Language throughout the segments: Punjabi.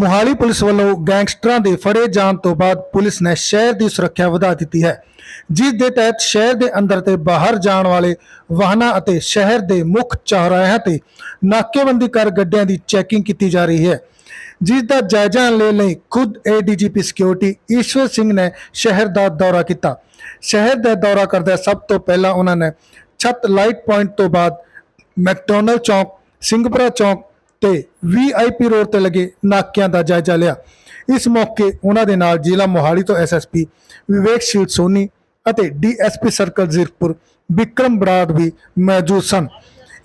ਮੋਹਾਲੀ ਪੁਲਿਸ ਵੱਲੋਂ ਗੈਂਗਸਟਰਾਂ ਦੇ ਫੜੇ ਜਾਣ ਤੋਂ ਬਾਅਦ ਪੁਲਿਸ ਨੇ ਸ਼ਹਿਰ ਦੀ ਸੁਰੱਖਿਆ ਵਧਾ ਦਿੱਤੀ ਹੈ, ਜਿਸ ਦੇ ਤਹਿਤ ਸ਼ਹਿਰ ਦੇ ਅੰਦਰ ਤੇ ਬਾਹਰ ਜਾਣ ਵਾਲੇ ਵਾਹਨਾਂ ਅਤੇ ਸ਼ਹਿਰ ਦੇ ਮੁੱਖ ਚੌਰਾਹਿਆਂ ਤੇ ਨਾਕੇਬੰਦੀ ਕਰ ਗੱਡੀਆਂ ਦੀ ਚੈਕਿੰਗ ਕੀਤੀ ਜਾ ਰਹੀ ਹੈ, ਜਿਸ ਦਾ ਜਾਇਜ਼ਾ ਲੈਣ ਲਈ ਖੁਦ ਏਡੀਜੀਪੀ ਸਿਕਿਉਰਿਟੀ ਈਸ਼ਵਰ ਸਿੰਘ ਨੇ ਸ਼ਹਿਰ ਦਾ ਦੌਰਾ ਕੀਤਾ। ਸ਼ਹਿਰ ਦਾ ਦੌਰਾ ਕਰਦਿਆਂ ਸਭ ਤੋਂ ਪਹਿਲਾਂ ਉਹਨਾਂ ਨੇ ਛੱਤ ਲਾਈਟ ਪੁਆਇੰਟ ਤੋਂ ਬਾਅਦ ਮੈਕਡੋਨਲਡ ਚੌਕ, ਸਿੰਘਪੁਰਾ ਚੌਕ ਤੇ ਵੀਆਈਪੀ ਰੋਡ ਤੇ ਲੱਗੇ ਨਾਕਿਆਂ ਦਾ ਜਾਇਜ਼ਾ ਲਿਆ। ਇਸ ਮੌਕੇ ਉਹਨਾਂ ਦੇ ਨਾਲ ਜ਼ਿਲ੍ਹਾ ਮੋਹਾਲੀ ਤੋਂ ਐਸਐਸਪੀ ਵਿਵੇਕਸ਼ੀਲ ਸੋਨੀ ਅਤੇ ਡੀਐਸਪੀ ਸਰਕਲ ਜ਼ੀਰਪੁਰ ਵਿਕਰਮ ਬਰਾੜ ਵੀ ਮੌਜੂਦ ਸਨ।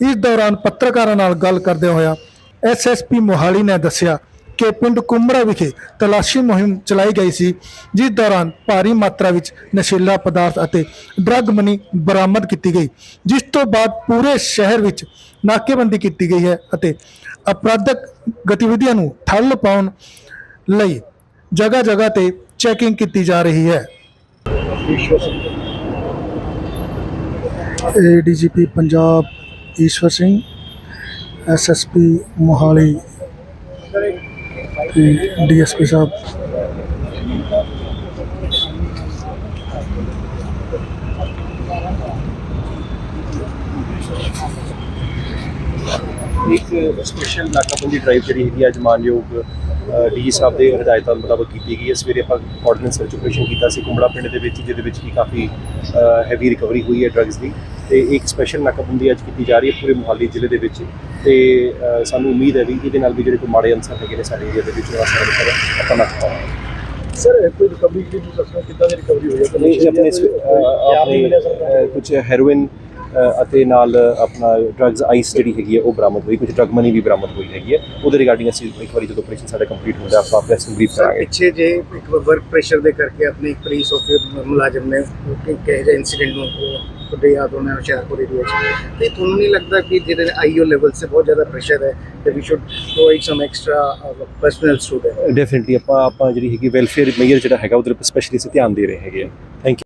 ਇਸ ਦੌਰਾਨ ਪੱਤਰਕਾਰਾਂ ਨਾਲ ਗੱਲ ਕਰਦੇ ਹੋਇਆ ਐਸਐਸਪੀ ਮੋਹਾਲੀ ਨੇ ਦੱਸਿਆ ਕਿ ਪਿੰਡ ਕੁੰਮੜਾ ਵਿਖੇ ਤਲਾਸ਼ੀ ਮੁਹਿੰਮ ਚਲਾਈ ਗਈ ਸੀ, ਜਿਸ ਦੌਰਾਨ ਭਾਰੀ ਮਾਤਰਾ ਵਿੱਚ ਨਸ਼ੀਲਾ ਪਦਾਰਥ ਅਤੇ ਡਰੱਗ ਮਨੀ ਬਰਾਮਦ ਕੀਤੀ ਗਈ, ਜਿਸ ਤੋਂ ਬਾਅਦ ਪੂਰੇ ਸ਼ਹਿਰ ਵਿੱਚ ਨਾਕੇਬੰਦੀ ਕੀਤੀ ਗਈ ਹੈ ਅਤੇ ਅਪਰਾਧਕ ਗਤੀਵਿਧੀਆਂ ਨੂੰ ਠੱਲ ਪਾਉਣ ਲਈ ਜਗ੍ਹਾ ਜਗ੍ਹਾ ਤੇ ਚੈਕਿੰਗ ਕੀਤੀ ਜਾ ਰਹੀ ਹੈ। ADGP Punjab, Ishwar Singh SSP Mohali. DSP ਸਾਹਿਬ। ਇੱਕ ਸਪੈਸ਼ਲ ਨਾਕਾਬੰਦੀ ਡਰਾਈਵ ਜਿਹੜੀ ਹੈਗੀ ਅੱਜ ਮਾਨਯੋਗ ਡੀ ਸਾਹਿਬ ਦੇ ਹਦਾਇਤਾਂ ਮੁਤਾਬਕ ਕੀਤੀ ਗਈ ਹੈ। ਸਵੇਰੇ ਆਪਾਂ ਕੋਆਰਡੀਨੇਟ ਸਰਚ ਆਪਰੇਸ਼ਨ ਕੀਤਾ ਸੀ ਕੁੰਬੜਾ ਪਿੰਡ ਦੇ ਵਿੱਚ, ਜਿਹਦੇ ਵਿੱਚ ਕੀ ਕਾਫੀ ਹੈਵੀ ਰਿਕਵਰੀ ਹੋਈ ਹੈ ਡਰੱਗਸ ਦੀ। ਤੇ ਇੱਕ ਸਪੈਸ਼ਲ ਨਾਕਾਬੰਦੀ ਅੱਜ ਕੀਤੀ ਜਾ ਰਹੀ ਹੈ ਪੂਰੇ ਮੁਹਾਲੀ ਜ਼ਿਲ੍ਹੇ ਦੇ ਵਿੱਚ। ਤੇ ਸਾਨੂੰ ਉਮੀਦ ਹੈ ਵੀ ਇਹਦੇ ਨਾਲ ਵੀ ਜਿਹੜੇ ਕੋਈ ਮਾੜੇ ਅੰਸਰ ਹੈਗੇ ਨੇ ਸਾਡੇ ਏਰੀਆ ਦੇ ਵਿੱਚ ਉਹਨਾਂ ਸਾਰੇ ਨੂੰ ਆਪਾਂ ਪਾਵਾਂਗੇ। ਸਰ ਕੋਈ ਰਿਕਵਰੀ ਦੀ ਦੱਸੋ ਕਿੱਦਾਂ ਦੀ ਰਿਕਵਰੀ ਹੋਈ ਹੈ ਨਹੀਂ ਆਪਣੇ ਕੁਝ ਹੈਰੋਇਨ ਅਤੇ ਨਾਲ ਆਪਣਾ ਡਰੱਗਸ ਆਈਸ ਜਿਹੜੀ ਹੈਗੀ ਹੈ ਉਹ ਬਰਾਮਦ ਹੋਈ। ਕੁਝ ਡਰੱਗ ਮਨੀ ਵੀ ਬਰਾਮਦ ਹੋਈ ਹੈਗੀ ਹੈ। ਉਹਦੇ ਰਿਗਾਰਡਿੰਗ ਅਸੀਂ ਇੱਕ ਵਾਰੀ ਜਦੋਂ ਆਪਰੇਸ਼ਨ ਸਾਡਾ ਕੰਪਲੀਟ ਹੁੰਦਾ ਆਪਾਂ ਪ੍ਰੈਸ ਨੂੰ ਬਰੀਫ ਕਰਾਂਗੇ। ਪਿੱਛੇ ਜੇ ਇੱਕ ਵਰਕ ਪ੍ਰੈਸ਼ਰ ਦੇ ਕਰਕੇ ਆਪਣੀ ਇੱਕ ਪੁਲਿਸ ਆਫਿਸਰ ਮੁਲਾਜ਼ਮ ਨੇ ਕਹੇ ਜਿਹੇ ਇਨਸੀਡੈਂਟ ਨੂੰ ਤੁਹਾਡੇ ਯਾਦ ਹੋਣਾ ਹੁਸ਼ਿਆਰਪੁਰ ਏਰੀਆ 'ਚ? ਤੇ ਤੁਹਾਨੂੰ ਨਹੀਂ ਲੱਗਦਾ ਕਿ ਜਿਹਦੇ ਆਈਓ ਲੈਵਲ ਸੇ ਬਹੁਤ ਜ਼ਿਆਦਾ ਪ੍ਰੈਸ਼ਰ ਹੈ ਤੇ we should provide some extra personal student definitely ਆਪਾਂ ਆਪਾਂ ਜਿਹੜੀ ਹੈਗੀ ਵੈਲਫੇਅਰ ਮੇਜਰ ਜਿਹੜਾ ਹੈਗਾ ਉਹਦੇ ਉੱਪਰ ਸਪੈਸ਼ਲੀ ਅਸੀਂ ਧਿਆਨ ਦੇ ਰਹੇ ਹੈਗੇ ਆ। ਥੈਂਕ